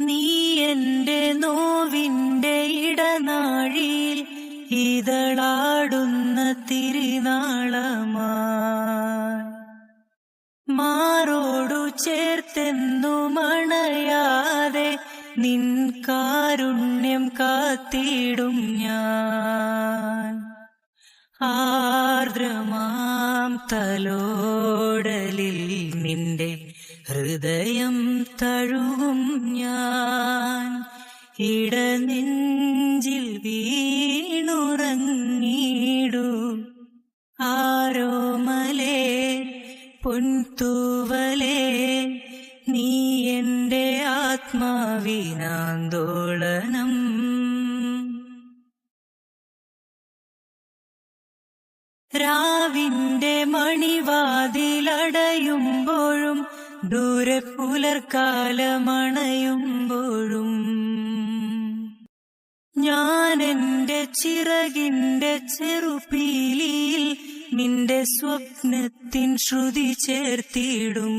നീ എന്റെ നോവിന്റെ ഇടനാഴി ഇതളാടുന്ന തിരുനാളമാ. മാറോടു ചേർത്തെന്നു മണയാതെ നിൻ കാരുണ്യം കാത്തിടും ഞാൻ. ആർദ്രമാം തലോടലിൽ ഞാൻ ഇടനെഞ്ചിൽ വീണുറങ്ങിടൂ ആരോമലേ പൊൻതൂവലേ നീ എന്റെ ആത്മാവിനാന്തോളനം. രാവിന്റെ മണിവാതിലടയുമ്പോഴും ദൂരെ പുലർക്കാലമണയുമ്പോഴും ഞാൻ എന്റെ ചിറകിന്റെ ചെറുപീലിയിൽ നിന്റെ സ്വപ്നത്തിൻ ശ്രുതി ചേർത്തിടും.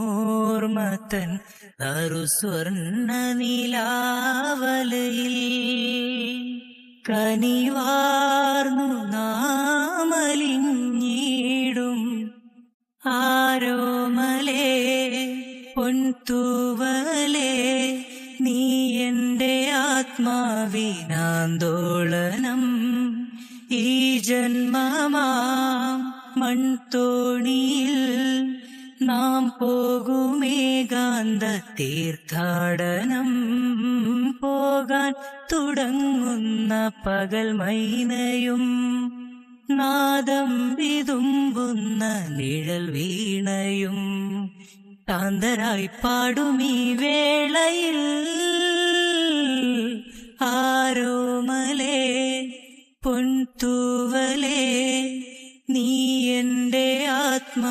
എന്നുമെന്നുമോർമത്തൻ നറുസ്വർണ നിലാവലയിൽ കനിവാർന്നു ആരോമലേ പൊൻതൂവലേ നീ എന്റെ ആത്മാവിനാന്തോളനം. ഈ ജന്മമാം മൺതോണിയിൽ നാം പോകുമേകാന്ത തീർത്ഥാടനം പോകാൻ തുടങ്ങുന്ന പകൽ മൈനയും നാദം വിതുമ്പുന്ന നിഴൽ വീണയും കാന്തരായി പാടുമീ വേളയിൽ. ആരോമലേ പൊൻതൂവലേ നീ എന്റെ ആത്മാവിനാന്തോളനം